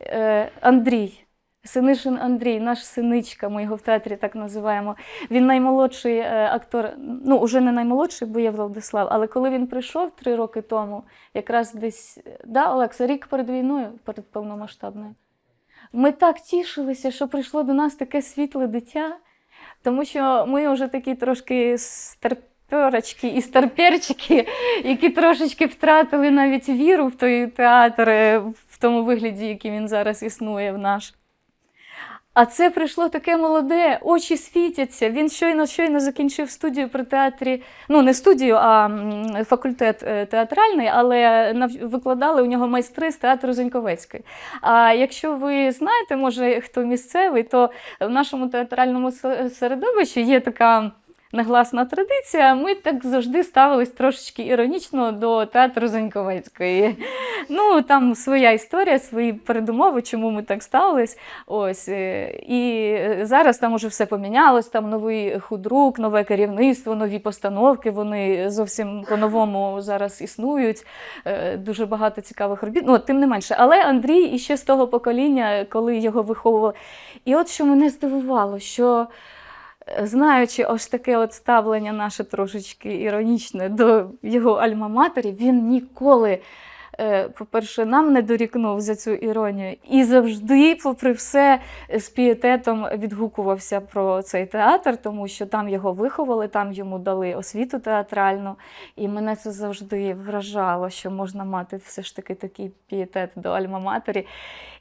е, Андрій. Синишин Андрій, наш синичка, ми його в театрі так називаємо. Він наймолодший е, актор, ну уже не наймолодший, бо є Владислав, але коли він прийшов три роки тому, якраз десь, да, Олекса, рік перед війною, перед повномасштабною, ми так тішилися, що прийшло до нас таке світле дитя, тому що ми вже такі трошки старперочки і старперчики, які трошечки втратили навіть віру в той театр е, в тому вигляді, який він зараз існує в наш. А це прийшло таке молоде, очі світяться. Він щойно щойно закінчив студію при театрі. Ну, не студію, а факультет е, театральний, але викладали у нього майстри з театру Зеньковецької. А якщо ви знаєте, може, хто місцевий, то в нашому театральному середовищі є така. Негласна традиція, ми так завжди ставились трошечки іронічно до театру Заньковецької. Ну, там своя історія, свої передумови, чому ми так ставились. Ось. е, І зараз там уже все помінялось, там новий худрук, нове керівництво, нові постановки, вони зовсім по-новому зараз існують. Е, Дуже багато цікавих робіт. Ну, тим не менше. Але Андрій іще з того покоління, коли його виховували. І от що мене здивувало, що. Знаючи ось таке от ставлення наше трошечки іронічне до його альма-матері, він ніколи е, по-перше, нам не дорікнув за цю іронію і завжди, попри все, з пієтетом відгукувався про цей театр, тому що там його виховали, там йому дали освіту театральну. І мене це завжди вражало, що можна мати все ж таки такий пієтет до альма-матері.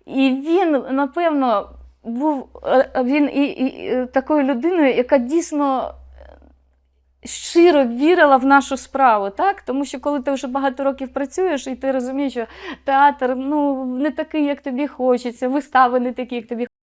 І він, напевно, був е, він і, і, і такою людиною, яка дійсно щиро вірила в нашу справу, так? Тому що коли ти вже багато років працюєш, і ти розумієш, що театр ну, не такий, як тобі хочеться, вистави не такі, як тобі